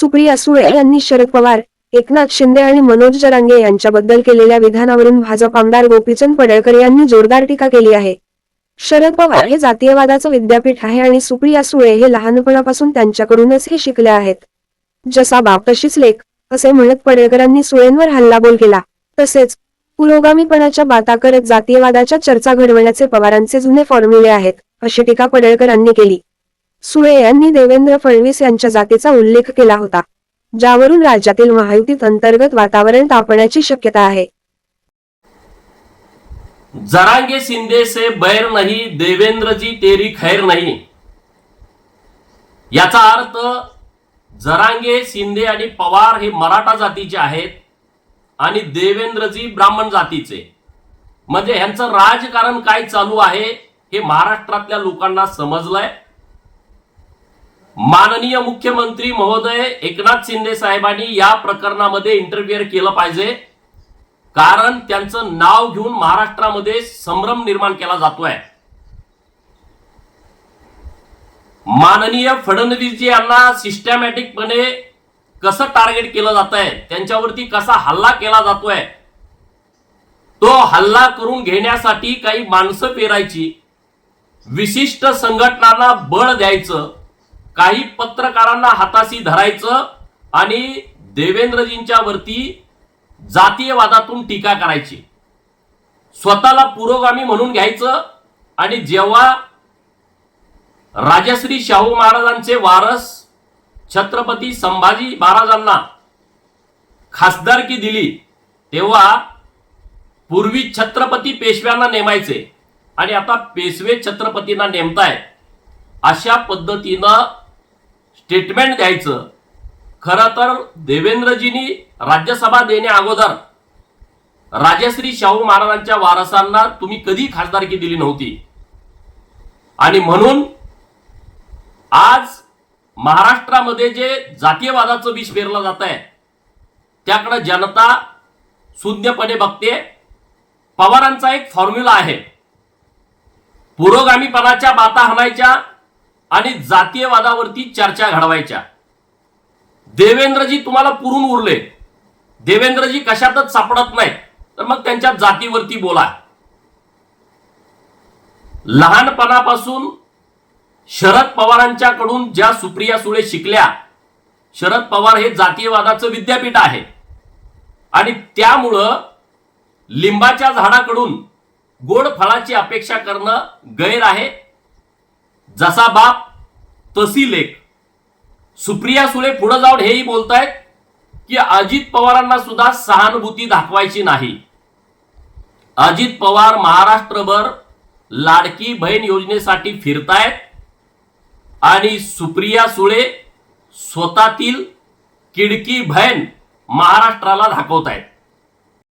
सुप्रिया सुळे यांनी शरद पवार एकनाथ शिंदे आणि मनोज जरांगे यांच्याबद्दल केलेल्या विधानावरून भाजप आमदार गोपीचंद पडळकर यांनी जोरदार टीका केली आहे. शरद पवार हे जातीयवादाचं विद्यापीठ आहे आणि सुप्रिया सुळे हे लहानपणापासून त्यांच्याकडूनच हे शिकले आहेत. जसा बाप तशीच लेख असे म्हणत पडळकरांनी सुळेंवर हल्लाबोल केला. तसेच पुरोगामीपणाच्या बाता करत जातीयवादाच्या चर्चा घडवण्याचे पवारांचे जुने फॉर्म्युले आहेत अशी टीका पडळकरांनी केली. सुळे यांनी देवेंद्र फडणवीस यांच्या जातीचा उल्लेख केला होता ज्यावरून राज्यातील महायुतीत अंतर्गत वातावरण तापण्याची शक्यता आहे. जरांगे शिंदे से बैर नाही देवेंद्रजी तेरी खैर नाही. याचा अर्थ जरांगे शिंदे आणि पवार हे मराठा जातीचे आहेत आणि देवेंद्रजी ब्राह्मण जातीचे. म्हणजे ह्यांचं राजकारण काय चालू आहे हे महाराष्ट्रातल्या लोकांना समजलंय. माननीय मुख्यमंत्री महोदय एकनाथ शिंदे साहेबांनी या प्रकरणामध्ये इंटरफिअर केलं पाहिजे. कारण त्यांचं नाव घेऊन महाराष्ट्रामध्ये संभ्रम निर्माण केला जातोय. माननीय फडणवीसजी यांना सिस्टमॅटिकपणे कसं टार्गेट केलं जात आहे त्यांच्यावरती कसा हल्ला केला जातोय तो हल्ला करून घेण्यासाठी काही माणसं पेरायची विशिष्ट संघटनांना बळ द्यायचं काही पत्रकारांना हाताशी धरायचं आणि देवेंद्रजींच्या वरती जातीयवादातून टीका करायची. स्वतःला पुरोगामी म्हणून घ्यायचं आणि जेव्हा राजश्री शाहू महाराजांचे वारस छत्रपती संभाजी महाराजांना खासदारकी दिली तेव्हा पूर्वी छत्रपती पेशव्यांना नेमायचे आणि आता पेशवे छत्रपतींना नेमतायत. अशा पद्धतीनं स्टेटमेंट द्यायचं. खरं तर देवेंद्रजींनी राज्यसभा देण्या अगोदर राजश्री शाहू महाराजांच्या वारसांना तुम्ही कधी खासदारकी दिली नव्हती. आणि म्हणून आज महाराष्ट्रामध्ये जे जातीयवादाचं विष पेरलं जात आहे त्याकडे जनता शून्यपणे बघते. पवारांचा एक फॉर्म्युला आहे. पुरोगामीपणाच्या बाता हाणायच्या आणि जातीयवादावरती चर्चा घडवायच्या. देवेंद्रजी तुम्हाला पुरून उरले. देवेंद्रजी कशातच सापडत नाहीत. तर मग त्यांच्या जातीवरती बोला. लहानपणापासून शरद पवारांच्याकडून ज्या सुप्रिया सुळे शिकल्या शरद पवार हे जातीयवादाचं विद्यापीठ आहे. आणि त्यामुळं लिंबाच्या झाडाकडून गोड फळाची अपेक्षा करणं गैर आहे. जसा बाप तशी लेख. सुप्रिया सुळे पुढे जाऊन हेही बोलतायत की अजित पवारांना सुद्धा सहानुभूती दाखवायची नाही. अजित पवार महाराष्ट्रभर लाडकी बहीण योजनेसाठी फिरतायत आणि सुप्रिया सुळे स्वतःतील किडकी बहीण महाराष्ट्राला दाखवतायत.